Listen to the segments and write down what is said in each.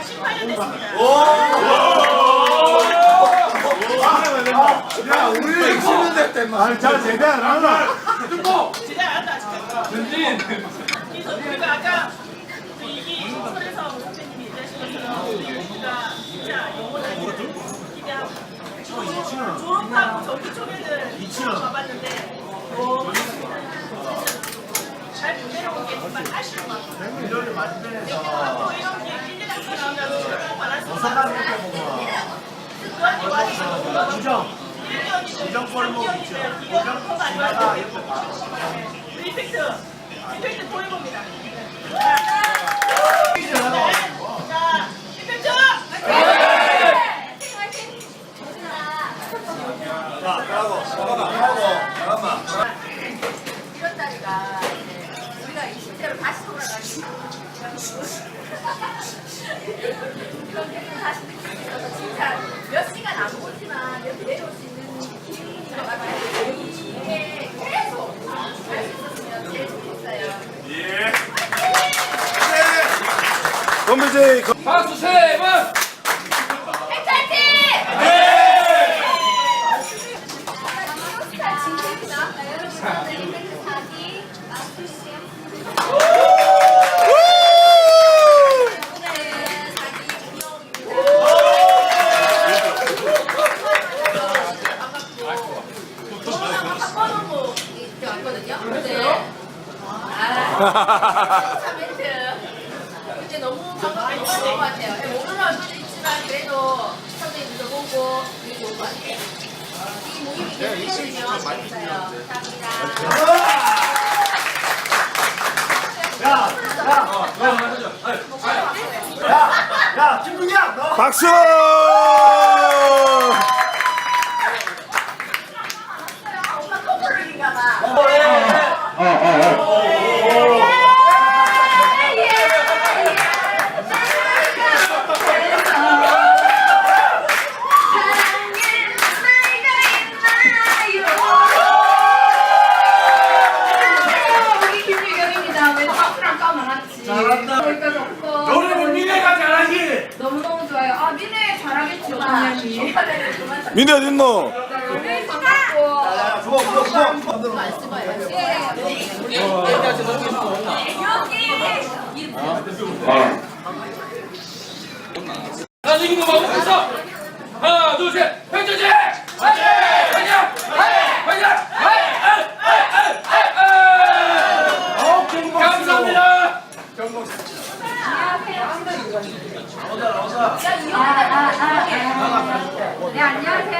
약 18년 됐습니다. 야, 우리 20년 됐대만. 아니, 잘 제대 안 하나? 제가 알았다 아직까지. 그래서 우리가 아까 그 이기 소설에서 선생님이 얘기하신 것처럼 우리가 진짜 영원하기를 기대하고 졸업하고 전기 초계를 가봤는데 너무 잘못 내려온 게 정말 아쉬운 것 같아요. 앞으로 이런 게 1년 지나면 꼭 말할 수 있어요. 그 언니 와서 부정. 1년이든 3년이든 이거 꼭 많이 와서 리팩트 리팩트 보여봅니다. 자, 리팩트! 이런 다리가 우리가 20대로 다시 돌아가는 이런 게 다시 있어서 진짜 몇 시간 안 보지만 이렇게 내려올 수 있는 기분인 것 같아요. 이게 계속 할 수 있었으면 제일 좋겠어요. 그럼 이제 박수 세 번! 멘트. 근데 너무 너무 좋은 것 같아요. 예, 모르는 얼굴도 있지만 그래도 선생님도 보고 좋은 것 같아요. 이 모임이 계속되면 재밌어요. 감사합니다. 야, 김국이야, 너. 박수! 엄마 커플인가 봐. 우리 김유경입니다. 왜 박수랑 까만았지? 잘한다. 여기까지 없고. 너는 미래가 잘하지. 너무너무 좋아요. 아, 미래 잘하겠죠, 당연히. 이긴 거 먹고 있어! 하나, 둘, 셋! 팽조지! 화이팅! 화이팅! 화이팅! 화이팅! 감사합니다! 네,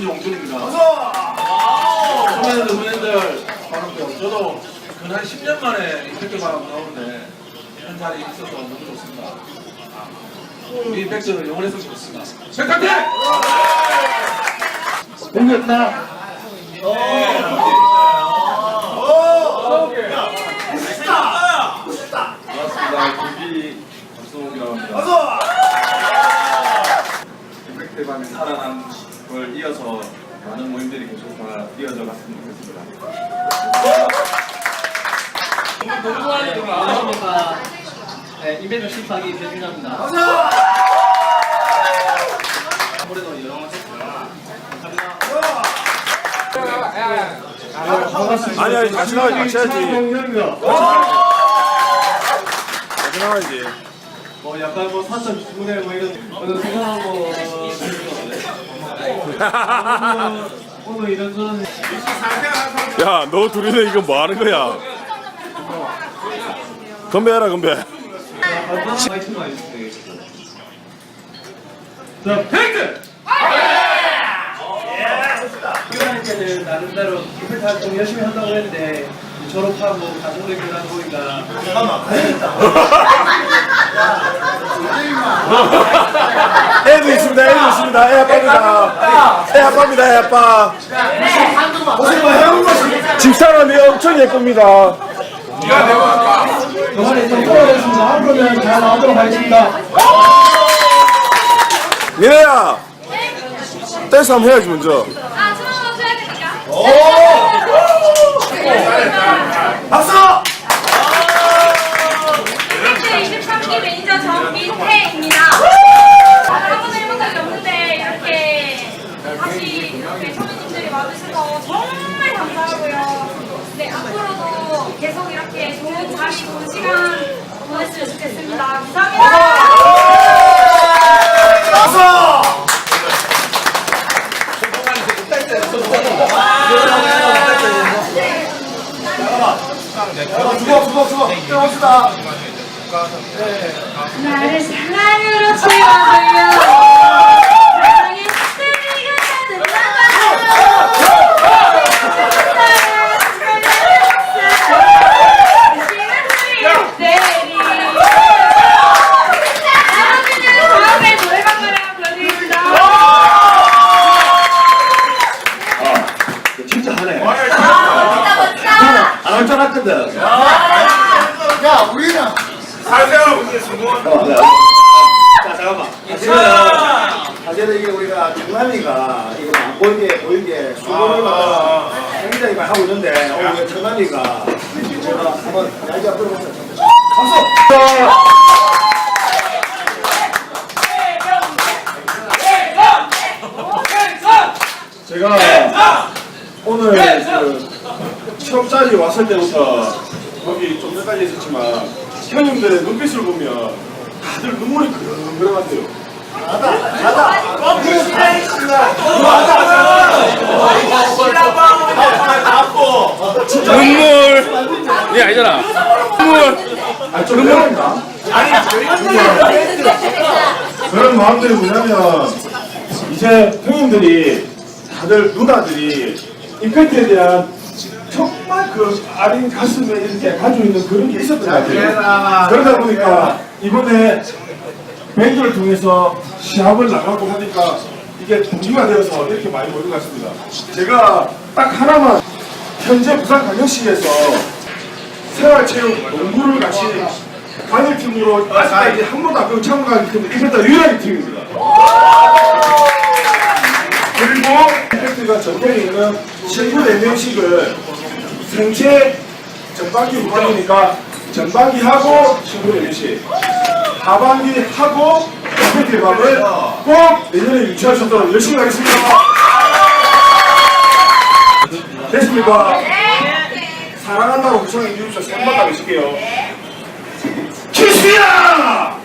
권용준입니다. 박수! 선배님들, 선배님들, 반갑고요. 저도 근한 10년 만에 이펙트 바람 나오는데 한 자리에 있어서 너무 좋습니다. 우리 이펙트는 영원했으면 좋겠습니다. 백화점! 생겼나? 반갑습니다. 김비 박성욱이라고 합니다. 박수! 이펙트 밤이 살아난 걸 이어서 많은 모임들이 계속 다 이어져 갔으면 좋겠습니다. 안녕하십니까. 네, 이벤트 심사기 배준입니다. 박수! 올해도 여러 가지 아니, 아니, 같이 나가지, 같이 해야지. 같이 나가야지. 뭐 약간 뭐 사적 주문에 뭐 이런 오늘 생각한 거 오늘 이런 저런 야, 너 둘이는 이거 뭐 하는 거야? 건배해라, 건배. 자, 팽트! 교사님께는 나름대로 기술 활동 열심히 한다고 했는데 졸업하고 보니까 잠깐만 가야겠다 애도 있습니다. 애도 있습니다. 애 아빠입니다. 애 아빠입니다. 애 아빠. 무슨 집사람이 엄청 예쁩니다. 동안에 좀 풀어냈습니다. 앞으로는 잘 나오도록 하겠습니다. 미래야. 댄스 한번 해야지 먼저. 아, 처음 해야 되니까. 박수 23기 매니저 정민혜입니다. 한 번도 해본 적이 없는데 이렇게 다시 이렇게 선배님들이 와주셔서 정말 감사하고요. 네, 앞으로도 계속 이렇게 좋은 자리, 좋은 시간 보냈으면 좋겠습니다. 감사합니다. 박수 잠깐만 주먹 주먹 주먹 떼봅시다 나를 사랑으로 채워줘요. 사랑의 스테이가 다음에 노래방을 보여드립니다. 진짜 하네 안할 줄 알았거든 야 우리는 자 잠깐만 사실은 사실은 이게 우리가 청남이가 이거 안 보이게 보이게. 수고를 갖다가 굉장히 많이 하고 있는데 오늘 우리 청남이가. 제가 한번 이야기 한번 들어보세요 박수 제가 오늘 그 취업자리 왔을 때부터 거기 좀 전까지 있었지만 형님들의 눈빛을 보면 다들 눈물이 그렁그렁한데요. 눈물. 이 아니잖아. 눈물. 아니 그런 마음들이 뭐냐면 이제 형님들이 다들 누나들이 임팩트에 대한 정말 그 아린 가슴에 이렇게 가지고 있는 그런 게 있었던 것 같아요. 그러다 보니까 이번에 밴드를 통해서 시합을 나가고 하니까 이게 동기가 되어서 이렇게 많이 모인 것 같습니다. 제가 딱 하나만 현재 부산광역시에서 생활체육 농구를 같이 단일팀으로 아직까지 한 번도 안 배우 참가하기 때문에 이겼다 유일한 팀입니다. 그리고 임팩트가 전국에 있는 친구 4명씩을 생체 전반기 후반이니까 전반기 하고 친구 4명씩 하반기 하고 임팩트 밥을 꼭 내년에 있도록 열심히 하겠습니다. 됐습니까? 사랑한다고 구성해 주십시오. 3번 더 계실게요. 키스야!